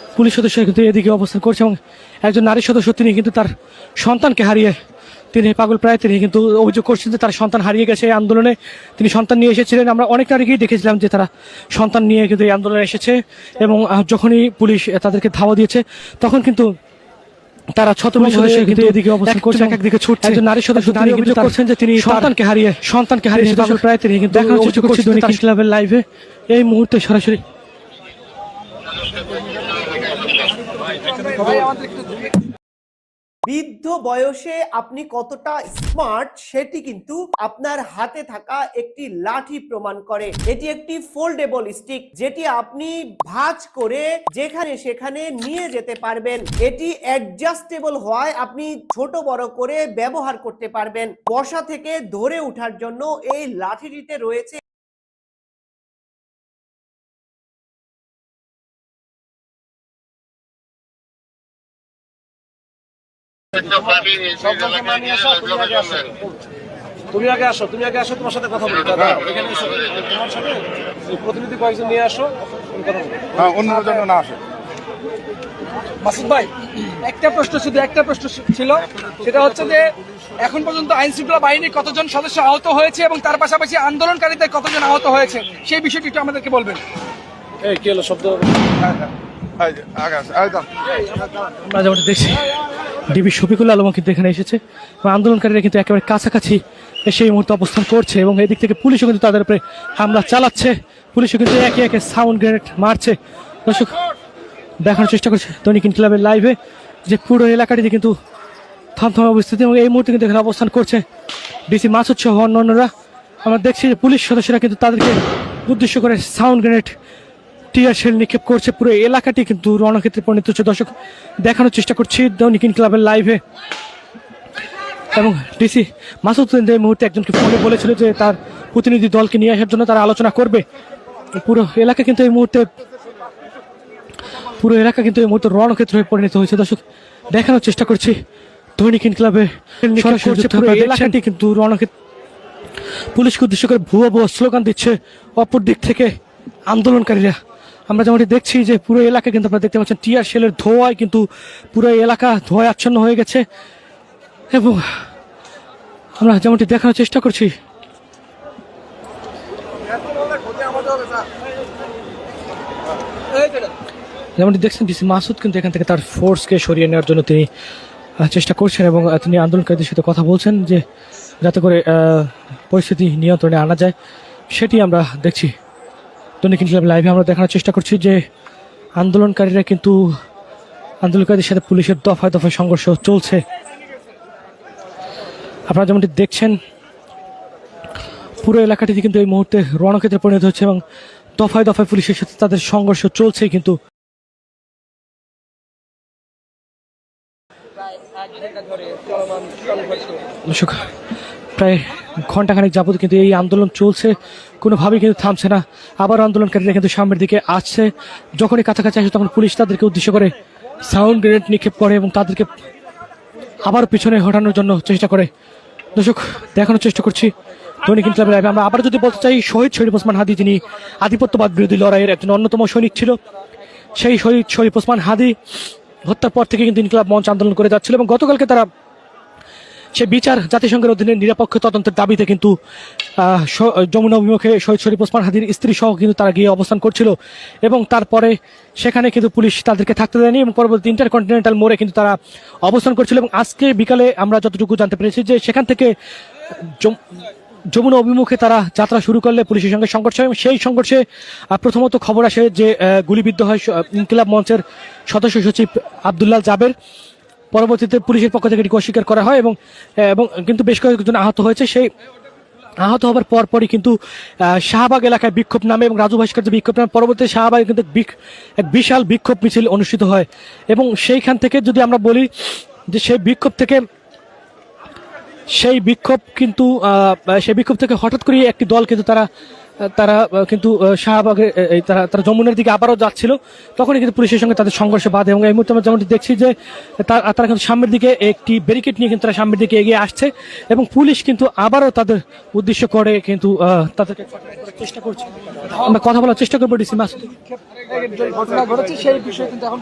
Police police সদস্য কিন্তু এদিকে অবস্থান করছে এবং একজন নারী সদস্য তিনি কিন্তু তার সন্তানকে হারিয়ে তিনি পাগল প্রায় তিনি কিন্তু অভিযোগ করছেন যে তার সন্তান হারিয়ে গেছে এই আন্দোলনে। তিনি সন্তান নিয়ে এসেছিলেন। আমরা অনেক নারীকেই দেখেছিলাম যে তারা সন্তান নিয়ে কিন্তু এই আন্দোলনে এসেছে এবং যখনই পুলিশ তাদেরকে ধাওয়া দিয়েছে, তখন কিন্তু তারা ছত্রভঙ্গ হয়ে কিন্তু এদিকে অবস্থান করছে একদিকে ছুটছে। একজন নারী সদস্য তিনি অভিযোগ করছেন যে তিনি সন্তানকে হারিয়ে সন্তানকে হারিয়ে প্রায় তিনি কিন্তু দেখা হচ্ছে করছি দৈনিক ক্লাবের লাইভে এই মুহূর্তে সরাসরি বৃদ্ধ বয়সে আপনি কতটা স্মার্ট সেটি কিন্তু আপনার হাতে থাকা একটি লাঠি প্রমাণ করে। এটি একটি ফোল্ডেবল স্টিক যেটি আপনি ভাঁজ করে যেখানে সেখানে নিয়ে যেতে পারবেন। এটি অ্যাডজাস্টেবল হওয়ায় আপনি ছোট বড় করে ব্যবহার করতে পারবেন। বসা থেকে ধরে ওঠার জন্য এই লাঠিটিতে রয়েছে তুমি আগে আসো। তুমি আগে আসো তোমার সাথে কথা বলি। দাদা এখানে এসো। তোমার সাথে প্রতিনিধি কয়েকজন নিয়ে আসো কথা বলো। হ্যাঁ অন্য জন্য না আসে। মাসুদ ভাই একটা প্রশ্ন শুধু একটা প্রশ্ন ছিল। সেটা হচ্ছে যে এখন পর্যন্ত আইন শৃঙ্খলা বাহিনীর কতজন সদস্য আহত হয়েছে এবং তার পাশাপাশি আন্দোলনকারীদের কতজন আহত হয়েছে? সেই বিষয়টি একটু আমাদেরকে বলবেন। এই কি হলো শব্দ? হ্যাঁ হ্যাঁ। আমরা যেমন দেখছি। ডিবি শফিকুল আলম কিন্তু এখানে এসেছে। এবং আন্দোলনকারীরা কিন্তু একেবারে কাছাকাছি এসে এই মুহূর্তে অবস্থান করছে এবং এদিক থেকে পুলিশও কিন্তু তাদের উপরে হামলা চালাচ্ছে। পুলিশও কিন্তু একে একে সাউন্ড গ্রেনেড মারছে। দর্শক, দেখানোর চেষ্টা করছে দৈনিক ক্লাবের লাইভে, যে পুরো এলাকাটিতে কিন্তু থমথমে অবস্থিতি এবং এই মুহূর্তে কিন্তু এখানে অবস্থান করছে ডিসি মাসুদ সহ অন্যান্যরা। আমরা দেখছি যে পুলিশ সদস্যরা কিন্তু তাদেরকে উদ্দেশ্য করে সাউন্ড গ্রেনেড টিয়ার শেল নিক্ষেপ করছে পুরো এলাকাটি কিন্তু রণক্ষেত্রে পরিণত হচ্ছে। দর্শক দেখানোর চেষ্টা করছি দৈনিক ক্লাবের লাইভে। এবং ডিসি মাসুদ এই মুহূর্তে একজনকে ফোনে বলেছিল যে তার প্রতিনিধি দলকে নিয়ে আসার জন্য তারা আলোচনা করবে। পুরো এলাকা কিন্তু এই মুহূর্তে পুরো এলাকা কিন্তু এই মুহূর্তে রণক্ষেত্র হয়ে পরিণত হয়েছে। দর্শক দেখানোর চেষ্টা করছি দৈনিক ইনক্লাবে এলাকাটি। কিন্তু রণক্ষেত্র পুলিশকে উদ্দেশ্য করে ভুয়া ভুয়া স্লোগান দিচ্ছে। অপর দিক থেকে আন্দোলনকারীরা আমরা যেমনটি দেখছি যে পুরো এলাকা কিন্তু আপনারা দেখতে পাচ্ছেন টিয়ার শেলের ধোঁয়ায় কিন্তু পুরো এলাকা ধোঁয়ায় আচ্ছন্ন হয়ে গেছে। এবং আমরা যেমনটি দেখানোর চেষ্টা করছি, যেমনটি দেখছেন ডিসি মাসুদ কিন্তু এখান থেকে তার ফোর্সকে সরিয়ে নেওয়ার জন্য তিনি চেষ্টা করছেন এবং তিনি আন্দোলনকারীদের সাথে কথা বলছেন যে যাতে করে পরিস্থিতি নিয়ন্ত্রণে আনা যায়, সেটি আমরা দেখছি। দৈনিক ইনকিলাব লাইভে আমরা দেখানোর চেষ্টা করছি যে আন্দোলনকারীরা কিন্তু আন্দোলনকারীদের সাথে পুলিশের দফায় দফায় সংঘর্ষ চলছে। আপনারা যেমনটি দেখছেন পুরো এলাকাটিতে কিন্তু এই মুহূর্তে রণক্ষেত্রে পরিণত হচ্ছে এবং দফায় দফায় পুলিশের সাথে তাদের সংঘর্ষ চলছে কিন্তু। প্রায় ঘন্টাখানেক যাবত কিন্তু এই আন্দোলন চলছে, কোনোভাবেই কিন্তু থামছে না। আবার আন্দোলনকারীরা কিন্তু সামনের দিকে আসছে। যখনই কাছাকাছি আসে তখন পুলিশ তাদেরকে উদ্দেশ্য করে সাউন্ড গ্রেনেড নিক্ষেপ করে এবং তাদেরকে আবার পিছনে হটানোর জন্য চেষ্টা করে। দর্শক, দেখানোর চেষ্টা করছি দৈনিক ইনকলাব লাইভে। আমরা আবার যদি বলতে চাই, শহীদ শরীফ ওসমান হাদি, যিনি আধিপত্যবাদ বিরোধী লড়াইয়ের একজন অন্যতম সৈনিক ছিল, সেই শহীদ শরীফ ওসমান হাদি হত্যার পর থেকে কিন্তু ইনকলাব মঞ্চ আন্দোলন করে যাচ্ছিল এবং গতকালকে তারা সে বিচার জাতিসংঘের অধীনে নিরপেক্ষ তদন্তের দাবিতে কিন্তু যমুনা অভিমুখে শহীদ শরীফ ওসমান হাদির স্ত্রী সহ কিন্তু তারা গিয়ে অবস্থান করছিল এবং তারপরে সেখানে কিন্তু পুলিশ তাদেরকে থাকতে দেয়নি এবং পরবর্তী ইন্টারকন্টিনেন্টাল মোড়ে কিন্তু তারা অবস্থান করছিল এবং আজকে বিকালে আমরা যতটুকু জানতে পেরেছি যে সেখান থেকে যম- যমুনা অভিমুখে তারা যাত্রা শুরু করলে পুলিশের সঙ্গে সংঘর্ষ হয় এবং সেই সংঘর্ষে প্রথমত খবর আসে যে গুলিবিদ্ধ হয় ইনকিলাব মঞ্চের সদস্য সচিব আবদুল্লাহ জাবের। পরবর্তীতে পুলিশের পক্ষ থেকে এটিকে অস্বীকার করা হয় এবং এবং কিন্তু বেশ কয়েকজন আহত হয়েছে। সেই আহত হবার পরপরই কিন্তু শাহবাগ এলাকায় বিক্ষোভ নামে এবং রাজু ভাস্কর্য বিক্ষোভ নামে। পরবর্তী শাহবাগে কিন্তু এক বিশাল বিক্ষোভ মিছিল অনুষ্ঠিত হয়। এবং সেইখান থেকে যদি আমরা বলি যে সেই বিক্ষোভ থেকে, সেই বিক্ষোভ কিন্তু সেই বিক্ষোভ থেকে হঠাৎ করে একটি দল কিন্তু তারা তারা কিন্তু আহ, শাহবাগে তারা তারা যমুনার দিকে আবারও যাচ্ছিল। তখনই কিন্তু পুলিশের সঙ্গে তাদের সংঘর্ষে বাধে এবং এই মুহূর্তে আমরা যেমনটি দেখছি যে তারা কিন্তু সামনের দিকে একটি ব্যারিকেড নিয়ে কিন্তু তারা সামনের দিকে এগিয়ে আসছে এবং পুলিশ কিন্তু আবারও তাদের উদ্দেশ্য করে কিন্তু তাদেরকে চেষ্টা করছে। আমরা কথা বলার চেষ্টা করব ডিসি মাসুদ। যে ঘটনা ঘটেছে সেই বিষয়ে কিন্তু এখন